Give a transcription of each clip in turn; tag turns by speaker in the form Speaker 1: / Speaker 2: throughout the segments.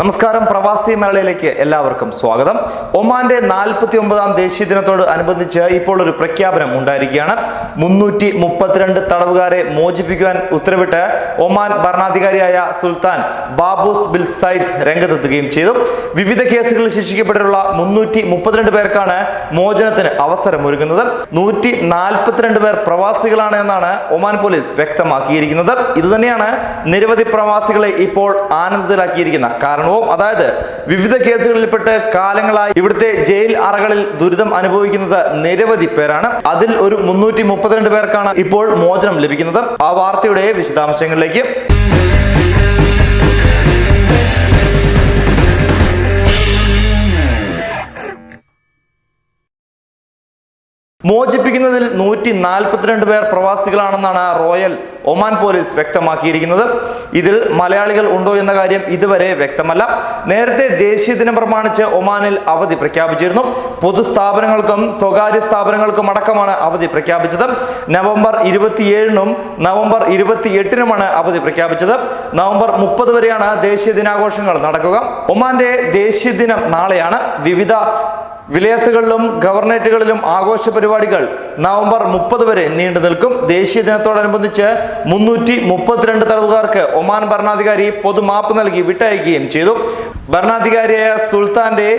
Speaker 1: നമസ്കാരം. പ്രവാസി മലയാളിയിലേക്ക് എല്ലാവർക്കും സ്വാഗതം. ഒമാന്റെ നാൽപ്പത്തി ഒമ്പതാം ദേശീയ ദിനത്തോട് അനുബന്ധിച്ച് ഇപ്പോൾ ഒരു പ്രഖ്യാപനം ഉണ്ടായിരിക്കുകയാണ്. മുന്നൂറ്റി മുപ്പത്തിരണ്ട് തടവുകാരെ മോചിപ്പിക്കുവാൻ ഉത്തരവിട്ട് ഒമാൻ ഭരണാധികാരിയായ സുൽത്താൻ ബാബൂസ് ബിൽ സൈദ് രംഗത്തെത്തുകയും ചെയ്തു. വിവിധ കേസുകളിൽ ശിക്ഷിക്കപ്പെട്ടിട്ടുള്ള മുന്നൂറ്റി മുപ്പത്തിരണ്ട് പേർക്കാണ് മോചനത്തിന് അവസരമൊരുങ്ങുന്നത്. നൂറ്റി നാൽപ്പത്തിരണ്ട് പേർ പ്രവാസികളാണ് എന്നാണ് ഒമാൻ പോലീസ് വ്യക്തമാക്കിയിരിക്കുന്നത്. ഇതുതന്നെയാണ് നിരവധി പ്രവാസികളെ ഇപ്പോൾ ആനന്ദത്തിലാക്കിയിരിക്കുന്ന കാരണവും അതായത് വിവിധ കേസുകളിൽപ്പെട്ട് കാലങ്ങളായി ഇവിടുത്തെ ജയിൽ അറകളിൽ ദുരിതം അനുഭവിക്കുന്നത് നിരവധി പേരാണ്. അതിൽ ഒരു മുന്നൂറ്റി മുപ്പത്തിരണ്ട് പേർക്കാണ് ഇപ്പോൾ മോചനം ലഭിക്കുന്നത്. ആ വാർത്തയുടെ വിശദാംശങ്ങളിലേക്ക്. മോചിപ്പിക്കുന്നതിൽ നൂറ്റി നാൽപ്പത്തിരണ്ട് പേർ പ്രവാസികളാണെന്നാണ് റോയൽ ഒമാൻ പോലീസ് വ്യക്തമാക്കിയിരിക്കുന്നത്. ഇതിൽ മലയാളികൾ ഉണ്ടോ എന്ന കാര്യം ഇതുവരെ വ്യക്തമല്ല. നേരത്തെ ദേശീയ ദിനം പ്രമാണിച്ച് ഒമാനിൽ അവധി പ്രഖ്യാപിച്ചിരുന്നു. പൊതുസ്ഥാപനങ്ങൾക്കും സ്വകാര്യ സ്ഥാപനങ്ങൾക്കും അടക്കമാണ് അവധി പ്രഖ്യാപിച്ചത്. നവംബർ ഇരുപത്തിയേഴിനും നവംബർ ഇരുപത്തിയെട്ടിനുമാണ് അവധി പ്രഖ്യാപിച്ചത്. നവംബർ മുപ്പത് വരെയാണ് ദേശീയ ദിനാഘോഷങ്ങൾ നടക്കുക. ഒമാന്റെ ദേശീയ ദിനം നാളെയാണ്. വിവിധ വിലയത്തുകളിലും ഗവർണേറ്റുകളിലും ആഘോഷ പരിപാടികൾ നവംബർ മുപ്പത് വരെ നീണ്ടു നിൽക്കും. ദേശീയ ദിനത്തോടനുബന്ധിച്ച് മുന്നൂറ്റി മുപ്പത്തിരണ്ട് തടവുകാർക്ക് ഒമാൻ ഭരണാധികാരി പൊതുമാപ്പ് നൽകി വിട്ടയക്കുകയും ചെയ്തു. ഭരണാധികാരിയായ സുൽത്താന്റെ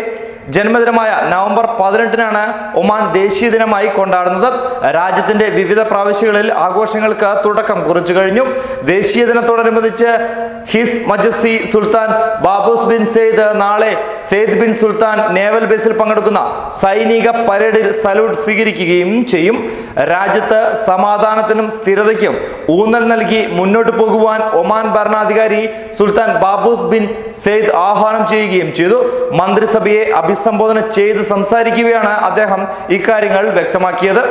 Speaker 1: ജന്മദിനമായ നവംബർ പതിനെട്ടിനാണ് ഒമാൻ ദേശീയ ദിനമായി കൊണ്ടാടുന്നത്. രാജ്യത്തിന്റെ വിവിധ പ്രാവശ്യങ്ങളിൽ ആഘോഷങ്ങൾക്ക് തുടക്കം കുറിച്ചു കഴിഞ്ഞു. ദേശീയ ദിനത്തോടനുബന്ധിച്ച് his majesty Sultan Qaboos bin Said നാളെ സെയ്ദ് ബിൻ സുൽത്താൻ നേവൽ ബേസിൽ പങ്കെടുക്കുന്ന സൈനിക പരേഡിൽ സല്യൂട്ട് സ്വീകരിക്കുകയും ചെയ്യും. രാജ്യത്ത് സമാധാനത്തിനും സ്ഥിരതയ്ക്കും ഊന്നൽ നൽകി മുന്നോട്ട് പോകുവാൻ ഒമാൻ ഭരണാധികാരി സുൽത്താൻ ബാബൂസ് ബിൻ സെയ്ദ് ആഹ്വാനം ചെയ്യുകയും ചെയ്തു. മന്ത്രിസഭയെ അഭിസംബോധന ചെയ്ത് സംസാരിക്കുകയാണ് അദ്ദേഹം ഇക്കാര്യങ്ങൾ വ്യക്തമാക്കിയത്.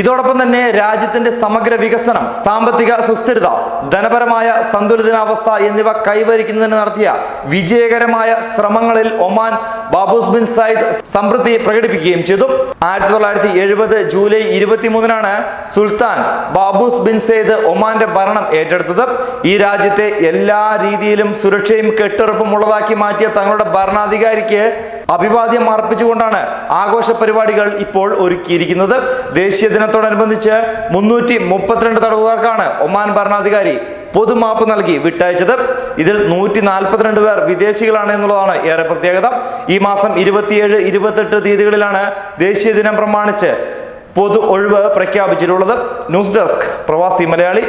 Speaker 1: ഇതോടൊപ്പം തന്നെ രാജ്യത്തിന്റെ സമഗ്ര വികസനം സാമ്പത്തിക സുസ്ഥിരത ധനപരമായ സന്തുലിതാവസ്ഥ എന്നിവ കൈവരിക്കുന്നതിന് നടത്തിയ വിജയകരമായ ശ്രമങ്ങളിൽ ഒമാൻ ബാബൂസ് ബിൻ സയ്യിദ് സംതൃപ്തി പ്രകടിപ്പിക്കുകയും ചെയ്തു. ആയിരത്തി തൊള്ളായിരത്തി എഴുപത് ജൂലൈ ഇരുപത്തിമൂന്നിനാണ് സുൽത്താൻ ബാബൂസ് ബിൻ സെയ്ദ് ഒമാന്റെ ഭരണം ഏറ്റെടുത്തത്. ഈ രാജ്യത്തെ എല്ലാ രീതിയിലും സുരക്ഷയും കെട്ടുറപ്പും ഉള്ളതാക്കി മാറ്റിയ തങ്ങളുടെ ഭരണാധികാരിക്ക് അഭിവാദ്യം അർപ്പിച്ചുകൊണ്ടാണ് ആഘോഷ പരിപാടികൾ ഇപ്പോൾ ഒരുക്കിയിരിക്കുന്നത്. ദേശീയ ദിനത്തോടനുബന്ധിച്ച് മുന്നൂറ്റി മുപ്പത്തിരണ്ട് തടവുകാർക്കാണ് ഒമാൻ ഭരണാധികാരി പൊതുമാപ്പ് നൽകി വിട്ടയച്ചത്. ഇതിൽ നൂറ്റി നാൽപ്പത്തിരണ്ട് പേർ വിദേശികളാണ് എന്നുള്ളതാണ് ഏറെ പ്രത്യേകത. ഈ മാസം ഇരുപത്തിയേഴ് ഇരുപത്തെട്ട് തീയതികളിലാണ് ദേശീയ ദിനം പ്രമാണിച്ച് പൊതു ഒഴിവ് പ്രഖ്യാപിച്ചിട്ടുള്ളത്. ന്യൂസ് ഡെസ്ക് പ്രവാസി മലയാളി